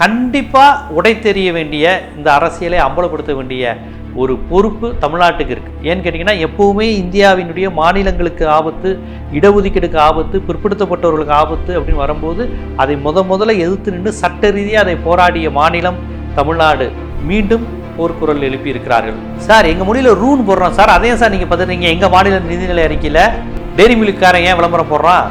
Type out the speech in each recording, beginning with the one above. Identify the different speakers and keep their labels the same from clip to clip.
Speaker 1: கண்டிப்பாக உடை தெரிய வேண்டிய இந்த அரசியலை அம்பலப்படுத்த வேண்டிய ஒரு பொறுப்பு தமிழ்நாட்டுக்கு இருக்குது ஏன்னு கேட்டிங்கன்னா எப்போவுமே இந்தியாவினுடைய மாநிலங்களுக்கு ஆபத்து இடஒதுக்கீடுக்கு ஆபத்து பிற்படுத்தப்பட்டவர்களுக்கு ஆபத்து அப்படின்னு வரும்போது அதை முத முதல்ல எதிர்த்து நின்று சட்ட ரீதியாக அதை போராடிய மாநிலம் தமிழ்நாடு. மீண்டும் போர்க்குரல் எழுப்பி இருக்கிறார்கள் சார் எங்கள் மொழியில் ரூன் போடுறோம். சார் அதையும் சார் நீங்கள் பார்த்துருக்கீங்க எங்கள் மாநில நிதிநிலை அறிக்கையில் டெய்ரி மில்க்காரன் ஏன் விளம்பரம் போடுறான்?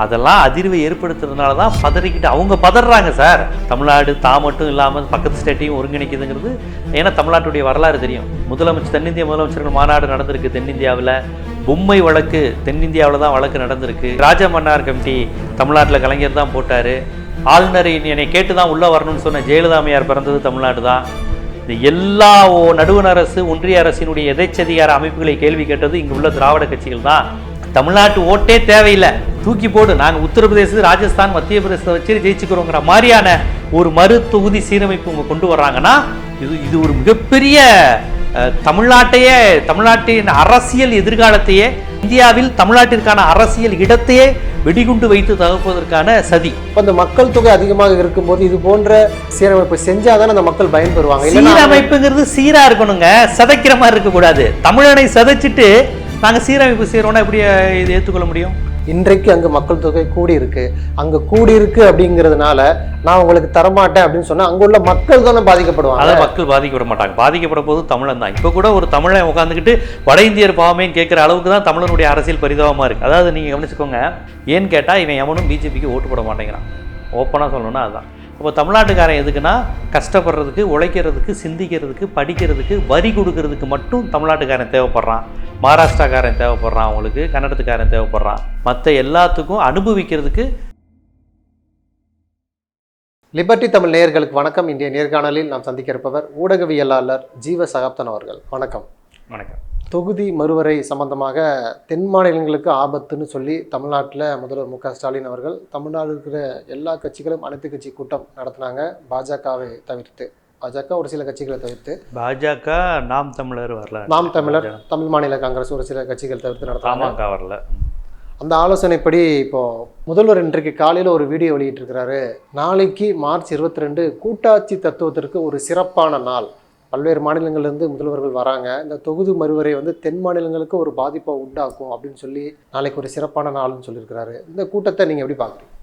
Speaker 1: அதெல்லாம் அதிர்வை ஏற்படுத்துறதுனால தான் பதறிக்கிட்டு அவங்க பதறாங்க சார். தமிழ்நாடு தான் மட்டும் இல்லாமல் பக்கத்து ஸ்டேட்டையும் ஒருங்கிணைக்குதுங்கிறது. ஏன்னா தமிழ்நாட்டுடைய வரலாறு தெரியும். முதலமைச்சர் தென்னிந்திய முதலமைச்சர்கள் மாநாடு நடந்திருக்கு தென்னிந்தியாவில். பொம்மை வழக்கு தென்னிந்தியாவில் தான் வழக்கு நடந்திருக்கு. ராஜா மன்னார் கமிட்டி தமிழ்நாட்டில் கலைஞர் தான் போட்டார். ஆளுநர் என்னை கேட்டு தான் உள்ளே வரணும்னு சொன்ன ஜெயலலிதாமையார் பிறந்தது தமிழ்நாடு தான். இந்த எல்லா ஓ- நடுவண் அரசு ஒன்றிய அரசினுடைய எதைச்சதிகார அமைப்புகளை கேள்வி கேட்டது இங்கே உள்ள திராவிட கட்சிகள் தான். தமிழ்நாட்டு ஓட்டே தேவையில்லை. தூக்கி போடு. நாங்கள் உத்தரப்பிரதேச ராஜஸ்தான் மத்திய பிரதேசத்தை வச்சு ஜெயிச்சுக்கிறோங்கிற மாதிரியான ஒரு மறு தொகுதி சீரமைப்பு இவங்க கொண்டு வர்றாங்கன்னா இது இது ஒரு மிகப்பெரிய தமிழ்நாட்டையே தமிழ்நாட்டின் அரசியல் எதிர்காலத்தையே இந்தியாவில் தமிழ்நாட்டிற்கான அரசியல் இடத்தையே வெடிகுண்டு வைத்து தகர்ப்பதற்கான சதி.
Speaker 2: இப்போ இந்த மக்கள் தொகை அதிகமாக இருக்கும்போது இது போன்ற சீரமைப்பு செஞ்சாதானே அந்த மக்கள் பயன்பெறுவாங்க.
Speaker 1: சீரமைப்புங்கிறது சீரா இருக்கணுங்க. சதைக்கிற மாதிரி இருக்கக்கூடாது. தமிழனை சதைச்சிட்டு நாங்க சீரமைப்பு செய்யறோம்னா எப்படி இது ஏற்றுக்கொள்ள முடியும்?
Speaker 2: இன்றைக்கு அங்க மக்கள் தொகை கூடி இருக்கு அங்க கூடி இருக்கு அப்படிங்கிறதுனால நான் உங்களுக்கு தரமாட்டேன் அப்படின்னு சொன்னா அங்க உள்ள மக்கள் தானே பாதிக்கப்படுவாங்க.
Speaker 1: அதை மக்கள் பாதிக்கப்பட மாட்டாங்க. பாதிக்கப்பட போது தமிழன் தான். இப்போ கூட ஒரு தமிழன் உட்காந்துக்கிட்டு வட இந்தியர் பாவமேன்னு கேட்குற அளவுக்கு தான் தமிழனுடைய அரசியல் பரிதாபமாக இருக்குது அதாவது நீங்கள் கவனிச்சுக்கோங்க ஏன்னு கேட்டால் இவன் எவனும் பிஜேபிக்கு ஓட்டு போட மாட்டேங்கிறான். ஓப்பனாக சொல்லணும்னா அதுதான் இப்போ தமிழ்நாட்டுக்காரன் எதுக்குன்னா கஷ்டப்படுறதுக்கு உழைக்கிறதுக்கு சிந்திக்கிறதுக்கு படிக்கிறதுக்கு வரி கொடுக்கறதுக்கு மட்டும் தமிழ்நாட்டுக்காரன் தேவைப்படுறான். மகாராஷ்டிராக்காரன் தேவைப்படுறான் அவங்களுக்கு கன்னடத்துக்காரன் தேவைப்படுறான். மற்ற எல்லாத்துக்கும் அனுபவிக்கிறதுக்கு
Speaker 2: லிபர்டி தமிழ் நேயர்களுக்கு வணக்கம். இன்றைய நேர்காணலில் நாம் சந்திக்க இருப்பவர் ஊடகவியலாளர் ஜீவ சகாப்தன் அவர்கள். வணக்கம்.
Speaker 1: வணக்கம்.
Speaker 2: தொகுதி மறுவரை சம்பந்தமாக தென் மாநிலங்களுக்கு ஆபத்துன்னு சொல்லி தமிழ்நாட்டில் முதல்வர் மு க ஸ்டாலின் அவர்கள் தமிழ்நாடு இருக்கிற எல்லா கட்சிகளும் அனைத்து கட்சி கூட்டம் நடத்தினாங்க. பாஜகவை தவிர்த்து. பாஜக ஒரு சில கட்சிகளை தவிர்த்து
Speaker 1: பாஜக நாம் தமிழர் வரல
Speaker 2: நாம் தமிழர் தமிழ் மாநில காங்கிரஸ் ஒரு சில கட்சிகள் தவிர்த்து நடத்தினாங்க
Speaker 1: பாமக வரல.
Speaker 2: அந்த ஆலோசனைப்படி இப்போ முதல்வர் இன்றைக்கு காலையில் ஒரு வீடியோ வெளியிட்டிருக்கிறாரு. நாளைக்கு மார்ச் இருபத்தி ரெண்டு கூட்டாட்சி தத்துவத்திற்கு ஒரு சிறப்பான நாள். பல்வேறு மாநிலங்கள்லேருந்து முதல்வர்கள் வராங்க. இந்த தொகுதி மறுவரை வந்து தென் மாநிலங்களுக்கு ஒரு பாதிப்பை உண்டாக்கும் அப்படின்னு சொல்லி நாளைக்கு ஒரு சிறப்பான நாள்னு சொல்லியிருக்கிறாரு. இந்த கூட்டத்தை நீங்கள் எப்படி பார்க்குறீங்க?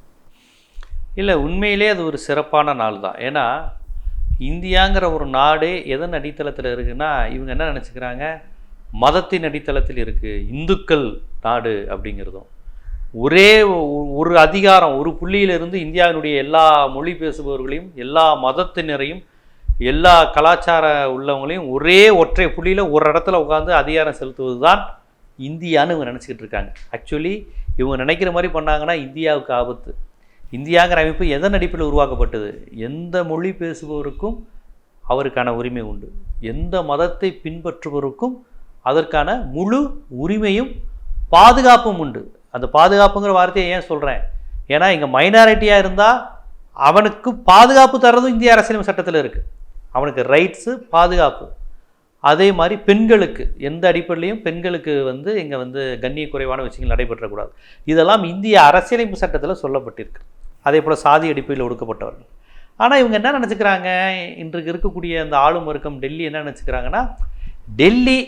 Speaker 1: இல்லை உண்மையிலே அது ஒரு சிறப்பான நாள் தான் ஏன்னா இந்தியாங்கிற ஒரு நாடு எதன் அடித்தளத்தில் இருக்குன்னா இவங்க என்ன நினச்சிக்கிறாங்க? மதத்தின் அடித்தளத்தில் இருக்குது இந்துக்கள் நாடு அப்படிங்கிறதும். ஒரே ஒரு அதிகாரம் ஒரு புள்ளியிலிருந்து இந்தியாவினுடைய எல்லா மொழி பேசுபவர்களையும் எல்லா மதத்தினரையும் எல்லா கலாச்சார உள்ளவங்களையும் ஒரே ஒற்றை புள்ளியில் ஒரு இடத்துல உட்காந்து அதிகாரம் செலுத்துவது தான் இந்தியான்னு இவங்க நினச்சிக்கிட்டு இருக்காங்க. ஆக்சுவலி இவங்க நினைக்கிற மாதிரி பண்ணாங்கன்னா இந்தியாவுக்கு ஆபத்து. இந்தியாங்கிற அமைப்பு எதன் அடிப்படையில் உருவாக்கப்பட்டது? எந்த மொழி பேசுபவருக்கும் அவருக்கான உரிமை உண்டு. எந்த மதத்தை பின்பற்றுபவருக்கும் அதற்கான முழு உரிமையும் பாதுகாப்பும் உண்டு. அந்த பாதுகாப்புங்கிற வார்த்தையை ஏன் சொல்கிறேன் ஏன்னா இங்கே மைனாரிட்டியாக இருந்தால் அவனுக்கு பாதுகாப்பு தர்றதும் இந்திய அரசியலமைப்பு சட்டத்தில் இருக்குது அவனுக்கு ரைட்ஸு பாதுகாப்பு. அதே மாதிரி பெண்களுக்கு எந்த அடிப்படையிலையும் பெண்களுக்கு வந்து இங்கே வந்து கண்ணிய குறைவான விஷயங்கள் நடைபெற்றக்கூடாது. இதெல்லாம் இந்திய அரசியலமைப்பு சட்டத்தில் சொல்லப்பட்டிருக்கு. அதே போல் சாதி அடிப்படையில் ஒடுக்கப்பட்டவர்கள். ஆனால் இவங்க என்ன நினச்சிக்கிறாங்க? இன்றைக்கு இருக்கக்கூடிய அந்த ஆளும் வர்க்கம் டெல்லி என்ன நினச்சிக்கிறாங்கன்னா டெல்லி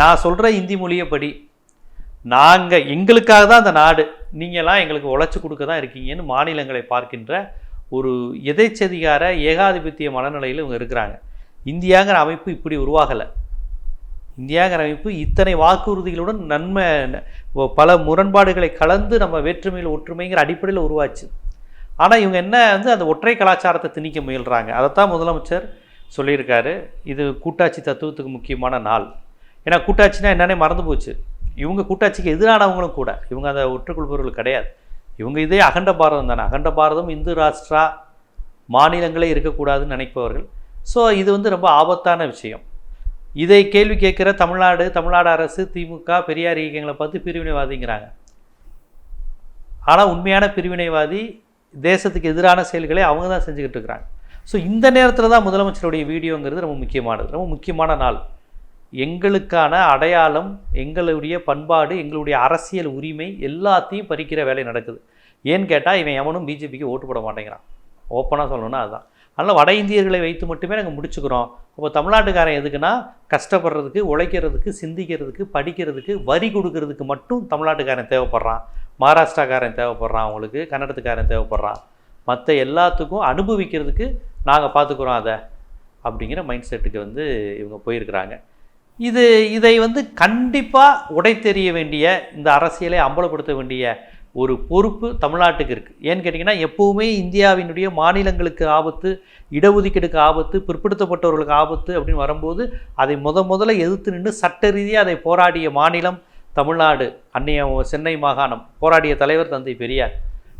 Speaker 1: நான் சொல்கிற இந்தி மொழியை படி நாங்கள் எங்களுக்காக தான் அந்த நாடு நீங்களாம் எங்களுக்கு உழைச்சி கொடுக்க தான் இருக்கீங்கன்னு மாநிலங்களை பார்க்கின்ற ஒரு எதைச்சதிகார ஏகாதிபத்திய மனநிலையில் இவங்க இருக்கிறாங்க. இந்தியாங்கிற அமைப்பு இப்படி உருவாகலை. இந்தியாங்கிற அமைப்பு இத்தனை வாக்குறுதிகளுடன் நன்மை பல முரண்பாடுகளை கலந்து நம்ம வேற்றுமையில் ஒற்றுமைங்கிற அடிப்படையில் உருவாச்சு. ஆனால் இவங்க என்ன வந்து அந்த ஒற்றை கலாச்சாரத்தை திணிக்க முயல்கிறாங்க அதைத்தான் முதலமைச்சர் சொல்லியிருக்காரு. இது கூட்டாட்சி தத்துவத்துக்கு முக்கியமான நாள். ஏன்னா கூட்டாட்சினா என்னன்னே மறந்து போச்சு. இவங்க கூட்டாட்சிக்கு எதிரானவங்களும் கூட. இவங்க அதை ஒற்றுக்கொள்பவர்கள் கிடையாது. இவங்க இதே அகண்ட பாரதம் தானே. அகண்ட பாரதம் இந்து ராஷ்டிரா மாநிலங்களே இருக்கக்கூடாதுன்னு நினைப்பவர்கள். ஸோ இது வந்து ரொம்ப ஆபத்தான விஷயம். இதை கேள்வி கேட்குற தமிழ்நாடு தமிழ்நாடு அரசு திமுக பெரியார் இயக்கங்களை பார்த்து பிரிவினைவாதிங்கிறாங்க. ஆனால் உண்மையான பிரிவினைவாதி தேசத்துக்கு எதிரான செயல்களை அவங்க தான் செஞ்சுக்கிட்டு இருக்கிறாங்க. ஸோ இந்த நேரத்தில் தான் முதலமைச்சருடைய வீடியோங்கிறது ரொம்ப முக்கியமானது. ரொம்ப முக்கியமான நாள். எங்களுக்கான அடையாளம் எங்களுடைய பண்பாடு எங்களுடைய அரசியல் உரிமை எல்லாத்தையும் பறிக்கிற வேலை நடக்குது. ஏன்னு கேட்டால் இவன் எவனும் பிஜேபிக்கு ஓட்டு போட மாட்டேங்கிறான். ஓப்பனாக சொல்லணும்னா அதுதான் அதனால் வட இந்தியர்களை வைத்து மட்டுமே நாங்கள் முடிச்சுக்கிறோம். அப்போ தமிழ்நாட்டுக்காரன் எதுக்குன்னா கஷ்டப்படுறதுக்கு உழைக்கிறதுக்கு சிந்திக்கிறதுக்கு படிக்கிறதுக்கு வரி கொடுக்கறதுக்கு மட்டும் தமிழ்நாட்டுக்காரன் தேவைப்படுறான். மகாராஷ்டிராக்காரன் தேவைப்படுறான் அவங்களுக்கு கன்னடத்துக்காரன் தேவைப்படுறான். மற்ற எல்லாத்துக்கும் அனுபவிக்கிறதுக்கு நாங்கள் பார்த்துக்குறோம் அதை அப்படிங்கிற மைண்ட் செட்டுக்கு வந்து இவங்க போயிருக்கிறாங்க. இது இதை வந்து கண்டிப்பாக உடைத்தெறிய வேண்டிய இந்த அரசியலை அம்பலப்படுத்த வேண்டிய ஒரு பொறுப்பு தமிழ்நாட்டுக்கு இருக்குது ஏன்னு கேட்டிங்கன்னா எப்போவுமே இந்தியாவினுடைய மாநிலங்களுக்கு ஆபத்து இடஒதுக்கீடுக்கு ஆபத்து பிற்படுத்தப்பட்டவர்களுக்கு ஆபத்து அப்படின்னு வரும்போது அதை முத முதல்ல எதிர்த்து நின்று சட்ட ரீதியாக அதை போராடிய மாநிலம் தமிழ்நாடு அன்னைய சென்னை மாகாணம் போராடிய தலைவர் தந்தை பெரியார்.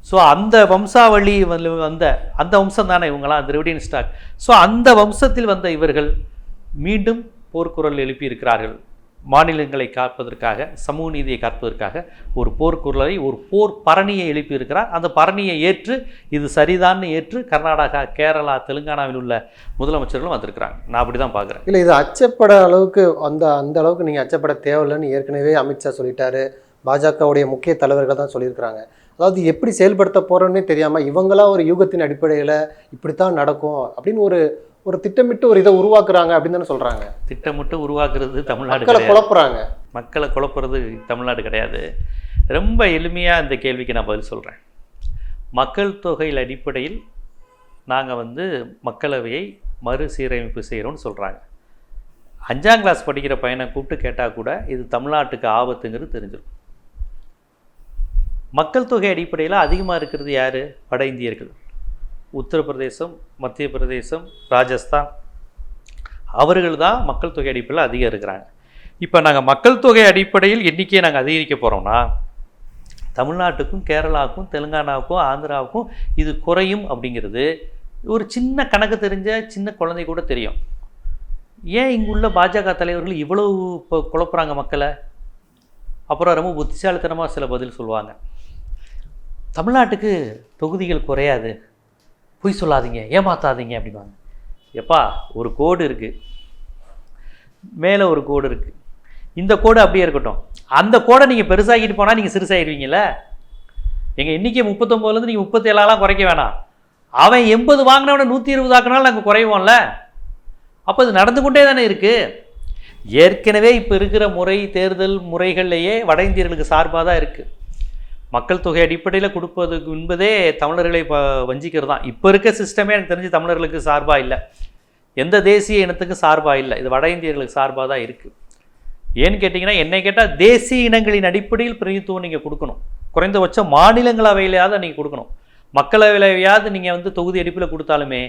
Speaker 1: ஸோ அந்த வம்சாவளி வந்த அந்த வம்சம் தானே இவங்களாம் திரவிடியன் ஸ்டாக். ஸோ அந்த வம்சத்தில் வந்த இவர்கள் மீண்டும் போர்க்குரல் எழுப்பியிருக்கிறார்கள். மாநிலங்களை காப்பதற்காக சமூக நீதியை காப்பதற்காக ஒரு போர்க்குரலை ஒரு போர் பரணியை எழுப்பியிருக்கிறார். அந்த பரணியை ஏற்று இது சரிதான்னு ஏற்று கர்நாடகா கேரளா தெலுங்கானாவில் உள்ள முதலமைச்சர்களும் வந்திருக்கிறாங்க. நான் அப்படி தான் பார்க்குறேன்
Speaker 2: இல்லை இது அச்சப்பட அளவுக்கு அந்த அந்த அளவுக்கு நீங்கள் அச்சப்பட தேவையில்லைன்னு ஏற்கனவே அமித்ஷா சொல்லிட்டாரு. பாஜகவுடைய முக்கிய தலைவர்கள் தான் சொல்லியிருக்கிறாங்க. அதாவது எப்படி செயல்படுத்த போகிறோன்னே தெரியாமல் இவங்களாம் ஒரு யூகத்தின் அடிப்படையில் இப்படித்தான் நடக்கும் அப்படின்னு ஒரு ஒரு திட்டமிட்டு ஒரு இதை உருவாக்குறாங்க அப்படின்னு தானே சொல்கிறாங்க
Speaker 1: திட்டமிட்டு உருவாக்குறது தமிழ்நாடு
Speaker 2: மக்களை குழப்புறாங்க.
Speaker 1: மக்களை குழப்புறது தமிழ்நாடு கிடையாது. ரொம்ப எளிமையாக இந்த கேள்விக்கு நான் பதில் சொல்கிறேன் மக்கள் தொகையில் அடிப்படையில் நாங்கள் வந்து மக்களவையை மறுசீரமைப்பு செய்கிறோம்னு சொல்கிறாங்க அஞ்சாம் கிளாஸ் படிக்கிற பையனை கூப்பிட்டு கேட்டால் கூட இது தமிழ்நாட்டுக்கு ஆபத்துங்கிறது தெரிஞ்சிடும். மக்கள் தொகை அடிப்படையில் அதிகமாக இருக்கிறது யார்? வட இந்தியர்கள். உத்தரப்பிரதேசம் மத்திய பிரதேசம் ராஜஸ்தான். அவர்கள் தான் மக்கள் தொகை அடிப்படையில் அதிகம் இருக்கிறாங்க. இப்போ நாங்கள் மக்கள் தொகை அடிப்படையில் எண்ணிக்கையை நாங்கள் அதிகரிக்க போகிறோம்னா தமிழ்நாட்டுக்கும் கேரளாவுக்கும் தெலுங்கானாவுக்கும் ஆந்திராவுக்கும் இது குறையும் அப்படிங்கிறது ஒரு சின்ன கணக்கு தெரிஞ்ச சின்ன குழந்தை கூட தெரியும். ஏன் இங்குள்ள பாஜக தலைவர்கள் இவ்வளவு இப்போ குழப்புறாங்க மக்களை? அப்புறம் ரொம்ப புத்திசாலித்தனமாக சில பதில் சொல்லுவாங்க. தமிழ்நாட்டுக்கு தொகுதிகள் குறையாது. பொய் சொல்லாதீங்க ஏமாத்தாதீங்க அப்படிம்பாங்க. எப்பா ஒரு கோடு இருக்குது மேலே ஒரு கோடு இருக்குது இந்த கோடு அப்படியே இருக்கட்டும். அந்த கோடை நீங்கள் பெருசாகிட்டு போனால் நீங்கள் சிறுசாகிடுவீங்கள எங்கள் இன்றைக்கி முப்பத்தொம்போதுலேருந்து நீங்கள் முப்பத்தேழாலாம் குறைக்க வேணாம். அவன் எண்பது வாங்கினவன நூற்றி இருபது ஆக்கினாலும் நாங்கள் குறைவோம்ல? அப்போ இது நடந்து கொண்டே தானே இருக்குது ஏற்கனவே இப்போ இருக்கிற முறை தேர்தல் முறைகள்லேயே வட இந்தியர்களுக்கு சார்பாக தான் இருக்குது மக்கள் தொகை அடிப்படையில் கொடுப்பது என்பதே தமிழர்களை இப்போ வஞ்சிக்கிறது தான் இப்போ இருக்க சிஸ்டமே எனக்கு தெரிஞ்சு தமிழர்களுக்கு சார்பாக இல்லை. எந்த தேசிய இனத்துக்கும் சார்பாக இல்லை. இது வட இந்தியர்களுக்கு சார்பாக தான் இருக்குது ஏன்னு கேட்டிங்கன்னா என்னை கேட்டால் தேசிய இனங்களின் அடிப்படையில் பிரதித்துவம் நீங்கள் கொடுக்கணும். குறைந்தபட்சம் மாநிலங்களவையிலையாவது நீங்கள் கொடுக்கணும். மக்களவையிலையாவது நீங்கள் வந்து தொகுதி அடிப்பில் கொடுத்தாலுமே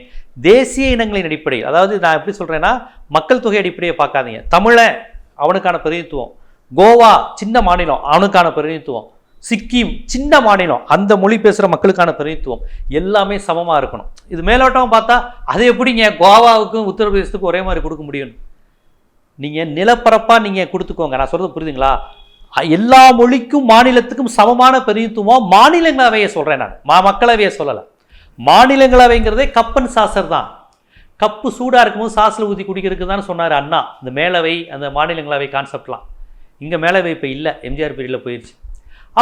Speaker 1: தேசிய இனங்களின் அடிப்படையில் அதாவது நான் எப்படி சொல்கிறேன்னா மக்கள் தொகை அடிப்படையை பார்க்காதீங்க. தமிழன் அவனுக்கான பிரதிநிதித்துவம். கோவா சின்ன மாநிலம் அவனுக்கான பிரதிநிதித்துவம். சிக்கிம் சின்ன மாநிலம். அந்த மொழி பேசுகிற மக்களுக்கான பிரதித்துவம் எல்லாமே சமமாக இருக்கணும். இது மேலோட்டம் பார்த்தா அது எப்படிங்க கோவாவுக்கும் உத்தரப்பிரதேசத்துக்கும் ஒரே மாதிரி கொடுக்க முடியும்? நீங்கள் நிலப்பரப்பாக நீங்கள் கொடுத்துக்கோங்க. நான் சொல்கிறது புரியுதுங்களா? எல்லா மொழிக்கும் மாநிலத்துக்கும் சமமான பிரதித்துவம் மாநிலங்களவையை சொல்கிறேன் நான். மா மக்களவையை சொல்லலை. மாநிலங்களவைங்கிறதே கப்பன் சாசர் தான். கப்பு சூடாக இருக்கும்போது சாஸில் ஊற்றி குடிக்கிறதுக்கு தான் சொன்னார் அண்ணா. இந்த மேலவை அந்த மாநிலங்களவை கான்செப்ட்லாம் இங்கே மேலவை இப்போ இல்லை. எம்ஜிஆர் பீரியடில் போயிடுச்சு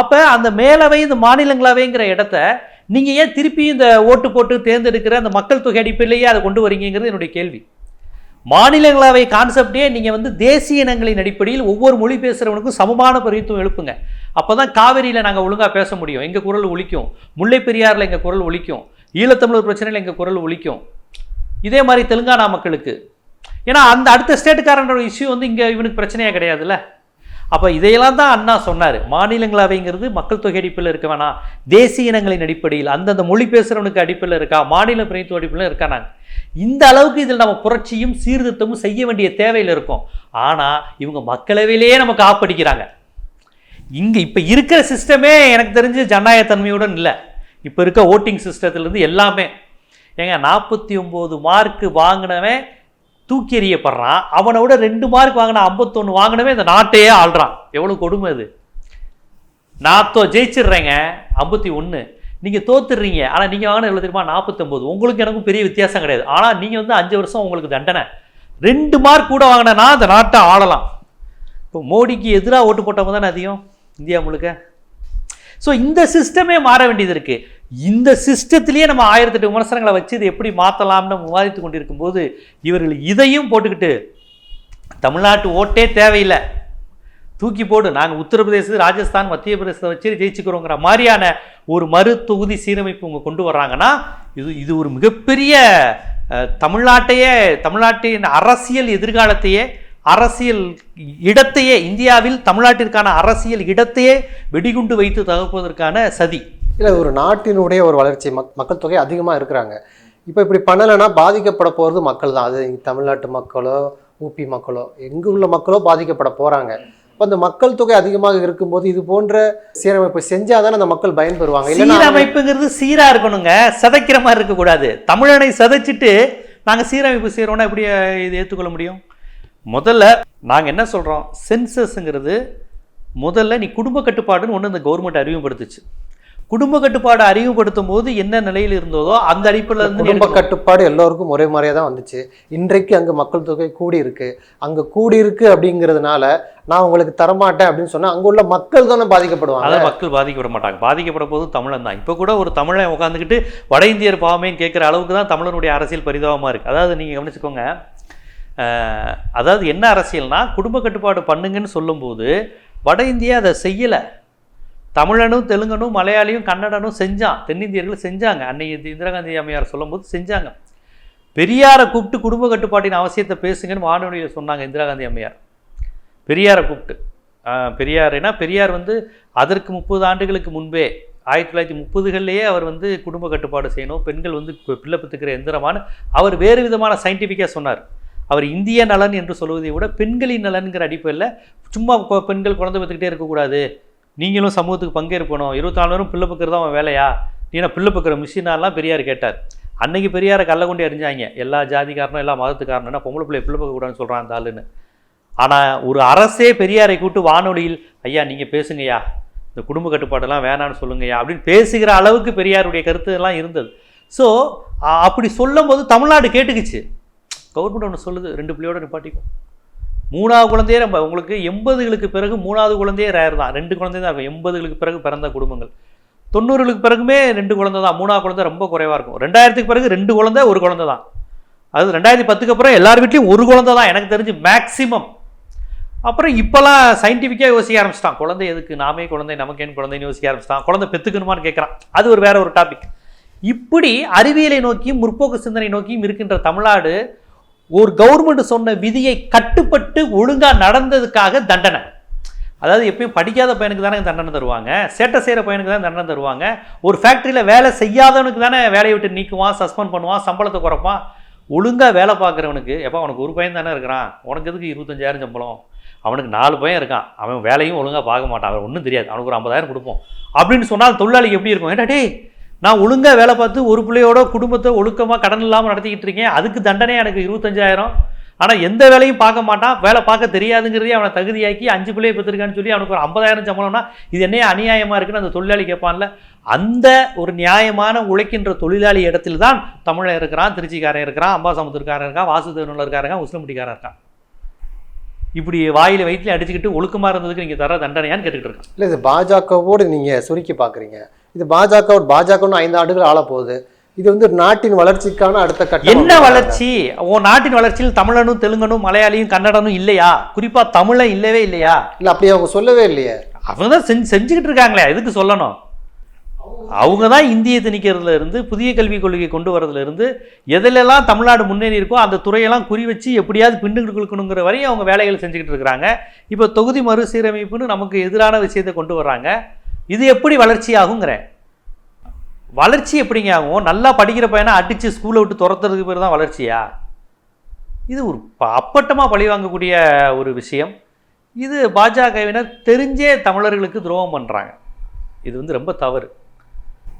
Speaker 1: அப்போ அந்த மேலவை இந்த மாநிலங்களவைங்கிற இடத்த நீங்கள் ஏன் திருப்பி இந்த ஓட்டு போட்டு தேர்ந்தெடுக்கிற அந்த மக்கள் தொகை அடிப்படையிலேயே அதை கொண்டு வரீங்கிறது என்னுடைய கேள்வி. மாநிலங்களவை கான்செப்டே நீங்கள் வந்து தேசிய இனங்களின் அடிப்படையில் ஒவ்வொரு மொழி பேசுகிறவனுக்கும் சமமான பிரதித்துவம் எழுப்புங்க. அப்போ தான் காவிரியில் நாங்கள் ஒழுங்காக பேச முடியும். எங்கள் குரல் ஒழிக்கும் முல்லை பெரியாரில் எங்கள் குரல் ஒழிக்கும் ஈழத்தமிழர் பிரச்சனையில் எங்கள் குரல் ஒழிக்கும் இதே மாதிரி தெலுங்கானா மக்களுக்கு. ஏன்னா அந்த அடுத்த ஸ்டேட்டுக்காரனோட இஷ்யூ வந்து இங்கே இவனுக்கு பிரச்சனையாக கிடையாதுல்ல. அப்போ இதையெல்லாம் தான் அண்ணா சொன்னார். மாநிலங்களவைங்கிறது மக்கள் தொகை அடிப்பில் இருக்க வேணாம் தேசிய இனங்களின் அடிப்படையில் அந்தந்த மொழி பேசுகிறவனுக்கு அடிப்பில் இருக்கா? மாநில பிரதித்துவ அடிப்பில் இருக்கா நாங்கள் இந்த அளவுக்கு இதில் நம்ம புரட்சியும் சீர்திருத்தமும் செய்ய வேண்டிய தேவையில் இருக்கும். ஆனால் இவங்க மக்களவையிலேயே நமக்கு ஆப்படிக்கிறாங்க. இங்கே இப்போ இருக்கிற சிஸ்டமே எனக்கு தெரிஞ்சு ஜனநாயகத்தன்மையுடன் இல்லை. இப்போ இருக்க ஓட்டிங் சிஸ்டத்துலேருந்து எல்லாமே. ஏங்க நாற்பத்தி ஒம்பது மார்க்கு வாங்கினவன் தூக்கி எறியப்படுறான் அவனை விட ரெண்டு மார்க் வாங்கின ஐம்பத்தொன்று வாங்கினவே இந்த நாட்டையே ஆள்றான். எவ்வளோ கொடுமை அது. நான் தோ ஜெயிச்சிடுறேங்க. ஐம்பத்தி ஒன்று நீங்கள் தோத்துடுறீங்க. ஆனால் நீங்கள் வாங்கின எவ்வளோ தெரியுமா? நாற்பத்தொம்போது உங்களுக்கு எனக்கும் பெரிய வித்தியாசம் கிடையாது. ஆனால் நீங்கள் வந்து அஞ்சு வருஷம் உங்களுக்கு தண்டனை. ரெண்டு மார்க் கூட வாங்கினா அந்த நாட்டை ஆளலாம். இப்போ மோடிக்கு எதிராக ஓட்டு போட்டவங்க தானே அதிகம்? இந்தியா முழுக்க. ஸோ இந்த சிஸ்டமே மாற வேண்டியது இருக்குது இந்த சிஸ்டத்திலேயே நம்ம ஆயிரத்தெட்டு விமர்சனங்களை வச்சு இதை எப்படி மாற்றலாம்னு விவாதித்து கொண்டிருக்கும் போது இவர்கள் இதையும் போட்டுக்கிட்டு தமிழ்நாட்டு ஓட்டே தேவையில்லை. தூக்கி போடு. நாங்கள் உத்தரப்பிரதேச ராஜஸ்தான் மத்திய பிரதேசத்தை வச்சு ஜெயிச்சுக்கிறோங்கிற மாதிரியான ஒரு மறு தொகுதி சீரமைப்பு இவங்க கொண்டு வர்றாங்கன்னா இது இது ஒரு மிகப்பெரிய தமிழ்நாட்டையே தமிழ்நாட்டின் அரசியல் எதிர்காலத்தையே அரசியல் இடத்தையே இந்தியாவில் தமிழ்நாட்டிற்கான அரசியல் இடத்தையே வெடிகுண்டு வைத்து தகர்ப்பதற்கான சதி.
Speaker 2: இல்லை ஒரு நாட்டினுடைய ஒரு வளர்ச்சி மக் மக்கள் தொகை அதிகமாக இருக்கிறாங்க. இப்போ இப்படி பண்ணலைன்னா பாதிக்கப்பட போகிறது மக்கள் தான் அது தமிழ்நாட்டு மக்களோ ஊபி மக்களோ எங்கே உள்ள மக்களோ பாதிக்கப்பட போகிறாங்க இப்போ அந்த மக்கள் தொகை அதிகமாக இருக்கும்போது இது போன்ற சீரமைப்பு செஞ்சால் தானே அந்த மக்கள் பயன்பெறுவாங்க
Speaker 1: சீரமைப்புங்கிறது சீராக இருக்கணுங்க. சதைக்கிற மாதிரி இருக்கக்கூடாது. தமிழனை சதைச்சிட்டு நாங்கள் சீரமைப்பு செய்கிறோன்னா எப்படி இது ஏற்றுக்கொள்ள முடியும்? முதல்ல நாங்கள் என்ன சொல்கிறோம் சென்சஸ்ங்கிறது முதல்ல நீ குடும்ப கட்டுப்பாடுன்னு ஒன்று இந்த கவர்மெண்ட் அறிமுகப்படுத்துச்சு. குடும்ப கட்டுப்பாடு அறிமுகப்படுத்தும் போது என்ன நிலையில் இருந்ததோ அந்த அடிப்படையில் இருந்து
Speaker 2: குடும்ப. கட்டுப்பாடு எல்லோருக்கும் ஒரே மாதிரியாக தான் வந்துச்சு. இன்றைக்கு அங்கே மக்கள் தொகை கூடி இருக்கு அங்கே கூடி இருக்கு அப்படிங்கிறதுனால நான் உங்களுக்கு தரமாட்டேன் அப்படின்னு சொன்னா அங்க உள்ள மக்கள் தானே பாதிக்கப்படுவாங்க.
Speaker 1: அதை மக்கள் பாதிக்கப்பட மாட்டாங்க. பாதிக்கப்பட போது தமிழன் தான். இப்போ கூட ஒரு தமிழன் உட்காந்துக்கிட்டு வட இந்தியர் பாவமேன்னு கேட்குற அளவுக்கு தான் தமிழனுடைய அரசியல் பரிதாபமாக இருக்குது அதாவது நீங்கள் கவனிச்சுக்கோங்க. அதாவது என்ன அரசியல்னா குடும்ப கட்டுப்பாடு பண்ணுங்கன்னு சொல்லும்போது வட இந்தியா அதை செய்யலை. தமிழனும் தெலுங்கனும் மலையாளியும் கன்னடனும் செஞ்சான் தென்னிந்தியர்கள் செஞ்சாங்க. அன்னைக்கு இந்திரா காந்தி அம்மையார் சொல்லும்போது செஞ்சாங்க. பெரியாரை கூப்பிட்டு குடும்ப கட்டுப்பாட்டின் அவசியத்தை பேசுங்கன்னு வானொலியில் சொன்னாங்க இந்திரா காந்தி அம்மையார். பெரியாரை கூப்பிட்டு. ஆஹ் பெரியார் வந்து அதற்கு முப்பது ஆண்டுகளுக்கு முன்பே ஆயிரத்தி தொள்ளாயிரத்தி முப்பதுகள்லேயே அவர் வந்து குடும்ப கட்டுப்பாடு செய்யணும். பெண்கள் வந்து பி- பிள்ளை பெற்றுக்கிற அவர் வேறு விதமான சயின்டிஃபிக்காக சொன்னார். அவர் இந்திய நலன் என்று சொல்வதை விட பெண்களின் நலன்கிற அடிப்படையில் சும்மா பெண்கள் குழந்தை பெற்றுக்கிட்டே இருக்கக்கூடாது. நீங்களும் சமூகத்துக்கு பங்கேற்பணும் இருபத்தாலு நேரம் பிள்ளை பக்கிறது அவன் வேலையா? நீனா பிள்ளை பக்கிற மிஷினாலாம் பெரியார் கேட்டார். அன்னைக்கு பெரியாரை கள்ள கொண்டு அறிஞ்சாங்க எல்லா ஜாதிக்காரனும் எல்லா மதத்துக்காரனும் பொம்பளை பிள்ளை பிள்ளை பக்கக்கூடாதுன்னு சொல்கிறான் அந்த ஆளுன்னு. ஆனால் ஒரு அரசே பெரியாரை கூப்பிட்டு வானொலியில் ஐயா நீங்கள் பேசுங்கய்யா. இந்த குடும்ப கட்டுப்பாடெல்லாம் வேணான்னு சொல்லுங்கய்யா. அப்படின்னு பேசுகிற அளவுக்கு பெரியாருடைய கருத்து எல்லாம் இருந்தது ஸோ அப்படி சொல்லும் போது தமிழ்நாடு கேட்டுக்குச்சு. கவர்மெண்ட் ஒன்று சொல்லுது ரெண்டு பிள்ளையோட நிப்பாட்டிக்கும் மூணாவது குழந்தையே நம்ம உங்களுக்கு எண்பதுகளுக்கு பிறகு மூணாவது குழந்தையே ரேர் தான். ரெண்டு குழந்தை தான் இருக்கும். எண்பதுகளுக்கு பிறகு பிறந்த குடும்பங்கள். தொண்ணூறுகளுக்கு பிறகுமே ரெண்டு குழந்தை தான். மூணாவது குழந்தை ரொம்ப குறைவாக இருக்கும். ரெண்டாயிரத்துக்கு பிறகு ரெண்டு குழந்தை ஒரு குழந்தை தான். அது ரெண்டாயிரத்தி பத்துக்கு அப்புறம் எல்லார் வீட்லேயும் ஒரு குழந்தை தான். எனக்கு தெரிஞ்சு மேக்ஸிமம் அப்புறம் இப்போலாம் சயின்டிஃபிக்காக யோசிக்க ஆரம்பிச்சிட்டான். குழந்தை எதுக்கு? நாமே குழந்தை நமக்கேன் குழந்தைன்னு யோசிக்க ஆரம்பிச்சிட்டான். குழந்தை பெற்றுக்கணுமான்னு கேட்குறான் அது ஒரு வேற ஒரு டாபிக் இப்படி அறிவியலை நோக்கியும் முற்போக்கு சிந்தனை நோக்கியும் இருக்கின்ற தமிழ்நாடு ஒரு கவர்மெண்ட் சொன்ன விதியை கட்டுப்பட்டு ஒழுங்காக நடந்ததுக்காக தண்டனை. அதாவது எப்பயும் படிக்காத பையனுக்கு தானே தண்டனை தருவாங்க சேட்டை செய்கிற பையனுக்கு தான் தண்டனை தருவாங்க ஒரு ஃபேக்ட்ரியில் வேலை செய்யாதவனுக்கு தானே வேலையை விட்டு நீக்குவான் சஸ்பெண்ட் பண்ணுவான் சம்பளத்தை குறைப்பான். ஒழுங்காக வேலை பார்க்குறவனுக்கு எப்போ அவனுக்கு ஒரு பையன் தானே இருக்கிறான் உனக்கு எதுக்கு இருபத்தஞ்சாயிரம் சம்பளம்? அவனுக்கு நாலு பையன் இருக்கான் அவன் வேலையும் ஒழுங்காக பார்க்க மாட்டான் அவன் ஒன்றும் தெரியாது அவனுக்கு ஒரு ஐம்பதாயிரம் கொடுப்போம். அப்படின்னு சொன்னால் தொழிலாளிக்கு எப்படி இருக்கும்? ஏடா டேய் நான் ஒழுங்காக வேலை பார்த்து ஒரு பிள்ளையோட குடும்பத்தை ஒழுக்கமாக கடன் இல்லாமல் நடத்திக்கிட்டு இருக்கேன். அதுக்கு தண்டனை எனக்கு இருபத்தஞ்சாயிரம். ஆனால் எந்த வேலையும் பார்க்க மாட்டான். வேலை பார்க்க தெரியாதுங்கிறதே அவனை தகுதியாக்கி அஞ்சு பிள்ளையை பெற்றிருக்கான்னு சொல்லி அவனுக்கு ஒரு ஐம்பதாயிரம் சம்பளம்னா இது என்ன அநியாயமாக இருக்குன்னு அந்த தொழிலாளி கேட்பான்ல. அந்த ஒரு நியாயமான உழைக்கின்ற தொழிலாளி இடத்துல தான் தமிழன் இருக்கிறான் திருச்சிக்காரன் இருக்கிறான் அம்பாசமுத்திரக்காரன் இருக்கான் வாசுதேவனில் இருக்காருங்க உசிலமுடிக்காரன் இருக்கான் இப்படி வாயில் வயிற்றுல அடிச்சுக்கிட்டு ஒழுக்கமாக இருந்ததுக்கு நீங்கள் தர தண்டனையான்னு கேட்டுக்கிட்டு இருக்கான்.
Speaker 2: இல்லை இது பாஜகவோடு நீங்கள் சுருக்கி பார்க்குறீங்க இது பாஜக பாஜகன்னு ஐந்து ஆண்டுகள் ஆள போகுது இது வந்து நாட்டின் வளர்ச்சிக்கான அடுத்த கட்டம்
Speaker 1: என்ன வளர்ச்சி? உன் நாட்டின் வளர்ச்சியில் தமிழனும் தெலுங்கனும் மலையாளியும் கன்னடனும் இல்லையா? குறிப்பா தமிழன் இல்லவே இல்லையா?
Speaker 2: இல்லை அப்படி அவங்க சொல்லவே இல்லையே.
Speaker 1: அவங்க தான் செஞ்சு செஞ்சுக்கிட்டு இருக்காங்களே எதுக்கு சொல்லணும்? அவங்க தான் இந்திய திணிக்கிறதுல இருந்து புதிய கல்விக் கொள்கையை கொண்டு வரதுல இருந்து எதிலெல்லாம் தமிழ்நாடு முன்னேறி இருக்கோ அந்த துறையெல்லாம் குறி வச்சு எப்படியாவது பின்னுக்கு கொடுக்கணுங்கிற வரையும் அவங்க வேலைகள் செஞ்சுக்கிட்டு இருக்கிறாங்க. இப்போ தொகுதி மறுசீரமைப்புன்னு நமக்கு எதிரான விஷயத்தை கொண்டு வர்றாங்க. இது எப்படி வளர்ச்சி ஆகுங்கிற வளர்ச்சி எப்படிங்க ஆகும் நல்லா படிக்கிற பையனை அடித்து ஸ்கூலை விட்டு துரத்துறதுக்கு பேர் தான் வளர்ச்சியா? இது ஒரு ப- பழி வாங்கக்கூடிய ஒரு விஷயம். இது பாஜகவினர் தெரிஞ்சே தமிழர்களுக்கு துரோகம் பண்ணுறாங்க இது வந்து ரொம்ப தவறு.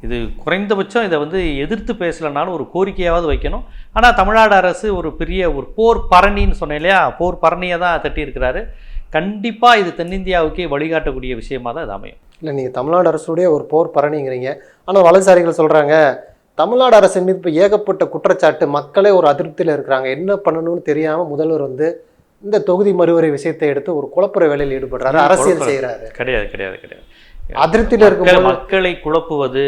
Speaker 1: இது குறைந்தபட்சம் இதை வந்து எதிர்த்து பேசலைனாலும் ஒரு கோரிக்கையாவது வைக்கணும். ஆனால் தமிழ்நாடு அரசு ஒரு பெரிய ஒரு போர் பரணின்னு சொன்னேன் இல்லையா? போர் பரணியை தான் தட்டியிருக்கிறாரு. கண்டிப்பாக இது தென்னிந்தியாவுக்கே வழிகாட்டக்கூடிய விஷயமா தான் இது அமையும்.
Speaker 2: இல்லை நீங்கள் தமிழ்நாடு அரசுடைய ஒரு போர் பரணிங்கிறீங்க. ஆனால் வலதுசாரிகள் சொல்கிறாங்க தமிழ்நாடு அரசின் மீது இப்போ ஏகப்பட்ட குற்றச்சாட்டு மக்களே ஒரு அதிருப்தியில் இருக்கிறாங்க. என்ன பண்ணணும்னு தெரியாமல் முதல்வர் வந்து இந்த தொகுதி மறுவரை விஷயத்தை எடுத்து ஒரு குழப்புற வேலையில் ஈடுபடுறாரு அரசியல் செய்கிறாரு
Speaker 1: கிடையாது கிடையாது கிடையாது.
Speaker 2: அதிருப்தியில் இருக்கும்போது
Speaker 1: மக்களை குழப்புவது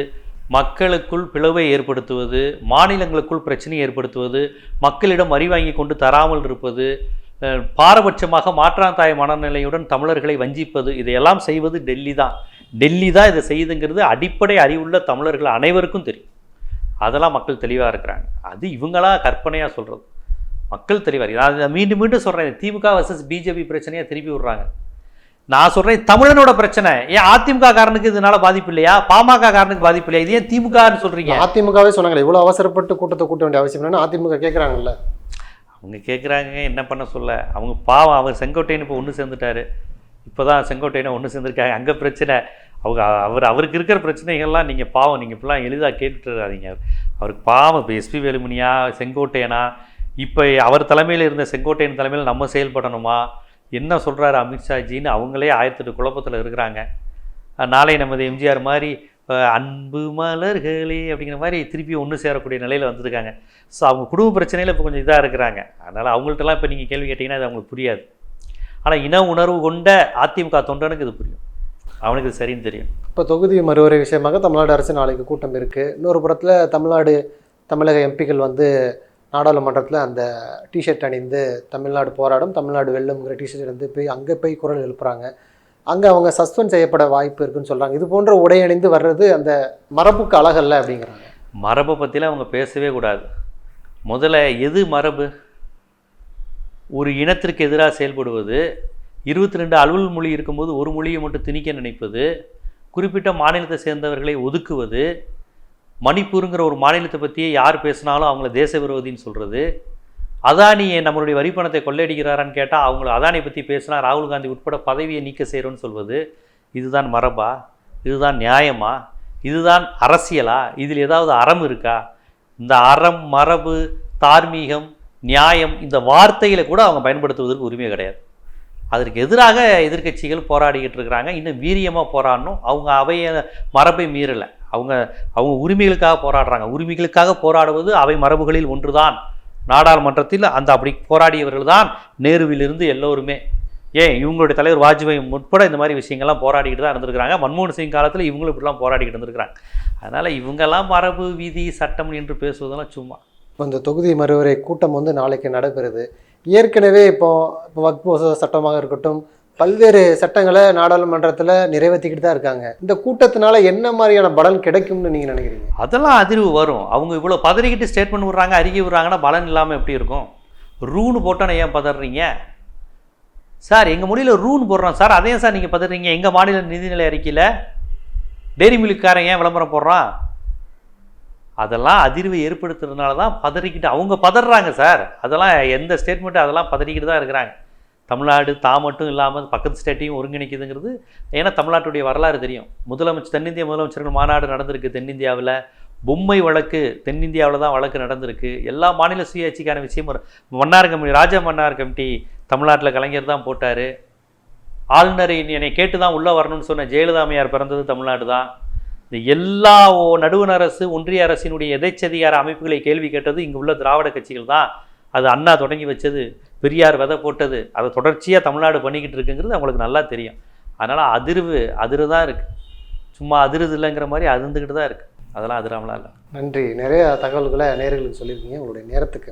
Speaker 1: மக்களுக்குள் பிளவை ஏற்படுத்துவது மாநிலங்களுக்குள் பிரச்சனை ஏற்படுத்துவது மக்களிடம் வரி வாங்கி கொண்டு தராமல் இருப்பது பாரபட்சமாக மாற்றாந்தாய மனநிலையுடன் தமிழர்களை வஞ்சிப்பது இதையெல்லாம் செய்வது டெல்லி தான். டெல்லி தான் இதை செய்யுதுங்கிறது அடிப்படை அறிவுள்ள தமிழர்கள் அனைவருக்கும் தெரியும். அதெல்லாம் மக்கள் தெளிவாக இருக்கிறாங்க. அது இவங்களா கற்பனையாக சொல்கிறது மக்கள் தெளிவாக. நான் மீண்டும் மீண்டும் சொல்கிறேன் திமுக வர்சஸ் பிஜேபி பிரச்சனையாக திருப்பி விடுறாங்க. நான் சொல்கிறேன் தமிழனோட பிரச்சனை. ஏன் அதிமுக காரனுக்கு இதனால பாதிப்பு இல்லையா? பாமக காரனுக்கு பாதிப்பு இல்லையா? இது ஏன் திமுகன்னு சொல்கிறீங்க
Speaker 2: அதிமுகவே சொன்னாங்களே இவ்வளவு அவசரப்பட்டு கூட்டத்தை கூட்ட வேண்டிய அவசியம் என்னன்னு அதிமுக கேட்குறாங்கல்ல
Speaker 1: அவங்க கேட்குறாங்க என்ன பண்ண சொல்ல? அவங்க பாவம் அவர் செங்கோட்டையன் இப்போ ஒன்று சேர்ந்துட்டாரு. இப்போ தான் செங்கோட்டையனை ஒன்று சேர்ந்துருக்காங்க. அங்கே பிரச்சனை. அவங்க அவர் அவருக்கு இருக்கிற பிரச்சனைகள்லாம் நீங்கள் பாவம் நீங்கள் இப்படிலாம் எளிதாக கேட்டுறாதீங்க. அவருக்கு பாவம் இப்போ எஸ்பி வேலுமணியா செங்கோட்டையனா இப்போ அவர் தலைமையில் இருந்த செங்கோட்டையன் தலைமையில் நம்ம செயல்படணுமா? என்ன சொல்கிறாரு அமித்ஷாஜின்னு அவங்களே ஆயிரத்தெட்டு குழப்பத்தில் இருக்கிறாங்க. நாளை நமது எம்ஜிஆர் மாதிரி அன்பு மலர்களே அப்படிங்கிற மாதிரி திருப்பி ஒன்று சேரக்கூடிய நிலையில் வந்திருக்காங்க. ஸோ அவங்க குடும்ப பிரச்சனையில் இப்போ கொஞ்சம் இதாக இருக்கிறாங்க. அதனால் அவங்கள்ட்டலாம் இப்போ நீங்கள் கேள்வி கேட்டிங்கன்னா அது அவங்களுக்கு புரியாது. ஆனால் இன உணர்வு கொண்ட அதிமுக தொண்டனுக்கு இது புரியும். அவனுக்கு சரின்னு தெரியும்.
Speaker 2: இப்போ தொகுதி மறுவரை விஷயமாக தமிழ்நாடு அரசு நாளைக்கு கூட்டம் இருக்குது இன்னொரு புறத்தில் தமிழ்நாடு தமிழக எம்பிக்கள் வந்து நாடாளுமன்றத்தில் அந்த டிஷர்ட் அணிந்து தமிழ்நாடு போராடும் தமிழ்நாடு வெல்லுங்கிற டிஷர்ட் வந்து போய் அங்கே போய் குரல் எழுப்புறாங்க. அங்கே அவங்க சஸ்பெண்ட் செய்யப்பட வாய்ப்பு இருக்குன்னு சொல்கிறாங்க இது போன்ற உடை அணிந்து வர்றது அந்த மரபுக்கு அழகல்ல அப்படிங்கிறாங்க.
Speaker 1: மரபை பற்றிலாம் அவங்க பேசவே கூடாது. முதல்ல எது மரபு? ஒரு இனத்திற்கு எதிராக செயல்படுவது இருபத்தி ரெண்டு அலுவல் மொழி இருக்கும்போது ஒரு மொழியை மட்டும் திணிக்க நினைப்பது குறிப்பிட்ட மாநிலத்தை சேர்ந்தவர்களை ஒதுக்குவது மணிப்பூருங்கிற ஒரு மாநிலத்தை பற்றியே யார் பேசினாலும் அவங்கள தேச விரோதின்னு சொல்கிறது அதானி நம்மளுடைய வரி பணத்தை கொள்ளையடிக்கிறாரான்னு கேட்டால் அவங்கள அதானியை பற்றி பேசினா ராகுல் காந்தி உட்பட பதவியை நீக்க செய்கிறோன்னு சொல்வது இதுதான் மரபா? இதுதான் நியாயமா? இதுதான் அரசியலா? இதில் ஏதாவது அறம் இருக்கா? இந்த அறம் மரபு தார்மீகம் நியாயம் இந்த வார்த்தைகளை கூட அவங்க பயன்படுத்துவதற்கு உரிமை கிடையாது. அதற்கு எதிராக எதிர்க்கட்சிகள் போராடிக்கிட்டு இருக்கிறாங்க. இன்னும் வீரியமாக போராடணும். அவங்க அவைய மரபை மீறலை. அவங்க அவங்க உரிமைகளுக்காக போராடுறாங்க. உரிமைகளுக்காக போராடுவது அவை மரபுகளில் ஒன்றுதான். நாடாளுமன்றத்தில் அந்த அப்படி போராடியவர்கள் தான் நேருவிலிருந்து எல்லோருமே. ஏன்? இவங்களுடைய தலைவர் வாஜ்பாய் உட்பட இந்த மாதிரி விஷயங்கள்லாம் போராடிக்கிட்டு தான் இருந்திருக்கிறாங்க. மன்மோகன் சிங் காலத்தில் இவங்களும் இப்படிலாம் போராடிக்கிட்டு இருந்திருக்கிறாங்க. அதனால் இவங்கெல்லாம் மரபு விதி சட்டம் என்று பேசுவதெல்லாம் சும்மா.
Speaker 2: இப்போ இந்த தொகுதி மறுவரை கூட்டம் வந்து நாளைக்கு நடைபெறுது. ஏற்கனவே இப்போ இப்போ வக்போச சட்டமாக இருக்கட்டும் பல்வேறு சட்டங்களை நாடாளுமன்றத்தில் நிறைவேற்றிக்கிட்டு தான் இருக்காங்க. இந்த கூட்டத்தினால என்ன மாதிரியான பலன் கிடைக்கும்னு நீங்கள் நினைக்கிறீங்க?
Speaker 1: அதெல்லாம் அதிர்வு வரும். அவங்க இவ்வளோ பதறிக்கிட்டு ஸ்டேட்மெண்ட் விடுறாங்க அறிக்கை விடுறாங்கன்னா பலன் இல்லாமல் எப்படி இருக்கும்? ரூன்னு போட்டோன்னே ஏன் பதறீங்க? சார் எங்கள் மொழியில் ரூன் போடுறோம். சார் அதையும் சார் நீங்கள் பதறீங்க. எங்கள் மாநில நிதிநிலை அறிக்கையில் டெய்ரி மில்க்காரன் ஏன் விளம்பரம் போடுறான்? அதெல்லாம் அதிர்வை ஏற்படுத்துறதுனால தான் பதறிக்கிட்டு அவங்க பதறாங்க சார். அதெல்லாம் எந்த ஸ்டேட்மெண்ட்டும் அதெல்லாம் பதறிக்கிட்டு தான் இருக்கிறாங்க. தமிழ்நாடு தான் மட்டும் இல்லாமல் பக்கத்து ஸ்டேட்டையும் ஒருங்கிணைக்குதுங்கிறது ஏன்னா தமிழ்நாட்டுடைய வரலாறு தெரியும். முதலமைச்சர் தென்னிந்திய முதலமைச்சர்கள் மாநாடு நடந்திருக்கு தென்னிந்தியாவில். பொம்மை வழக்கு தென்னிந்தியாவில் தான் வழக்கு நடந்திருக்கு. எல்லா மாநில சுயாட்சிக்கான விஷயமும் மன்னார் கமிட்டி ராஜா மன்னார் கமிட்டி தமிழ்நாட்டில் கலைஞர் தான் போட்டார். ஆளுநரை என்னை கேட்டு தான் உள்ளே வரணும்னு சொன்ன ஜெயலலிதாமையார் பிறந்தது தமிழ்நாடு தான். இந்த எல்லா ஓ- நடுவண் அரசு ஒன்றிய அரசினுடைய எதைச்சதிகார அமைப்புகளை கேள்வி கேட்டது இங்கே உள்ள திராவிட கட்சிகள் தான். அது அண்ணா தொடங்கி வச்சது பெரியார் விதை போட்டது அதை தொடர்ச்சியாக தமிழ்நாடு பண்ணிக்கிட்டு இருக்குங்கிறது அவங்களுக்கு நல்லா தெரியும். அதனால் அதிர்வு அதிர் தான் இருக்குது சும்மா அதிருது இல்லைங்கிற மாதிரி அதிர்ந்துக்கிட்டு தான் இருக்குது அதெல்லாம் அதிராமலாம் இல்லை.
Speaker 2: நன்றி. நிறைய தகவல்களை நேர்களுக்கு சொல்லியிருக்கீங்க. உங்களுடைய நேரத்துக்கு